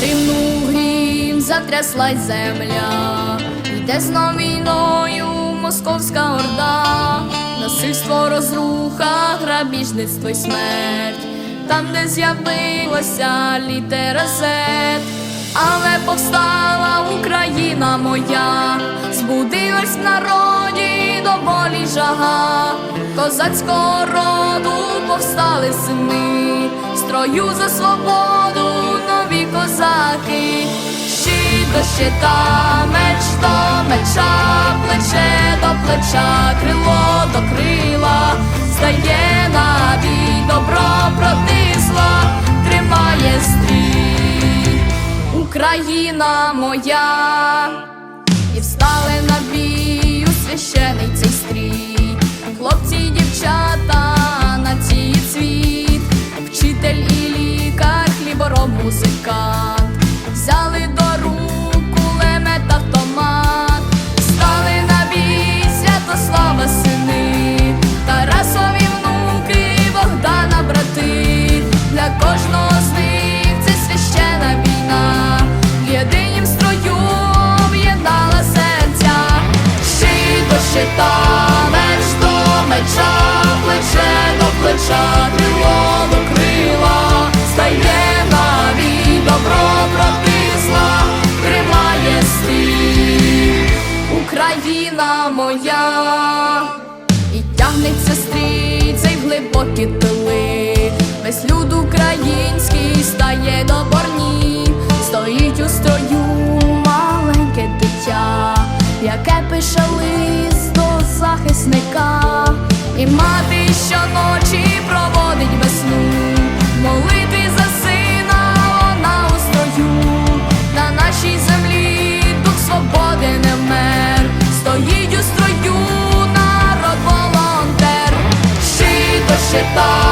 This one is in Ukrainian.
Гримнув грім, затряслась земля, йде знов війною московська орда, насильство, розруха, грабіжництво й смерть, там, де з'явилася літера Z, але повстала Україна моя, збудилась в народі до болі жага, козацького роду повстали сини, строю за свободу щита, меч до меча, плече до плеча, крило до крила, стає на бій, добро проти зла, тримає стрій, Україна моя, і встали на бій щита, меч до меча, плече до плеча, крило до крила, стає на бій, добро проти зла, тримає стиль, Україна моя. І тягнеться стрій в глибокі тили. Весь люд український стає до захисника, і мати щоночі проводить весну, молитві за сина вона у строю, на нашій землі дух свободи не вмер, стоїть у строю народ волонтер, щито щита.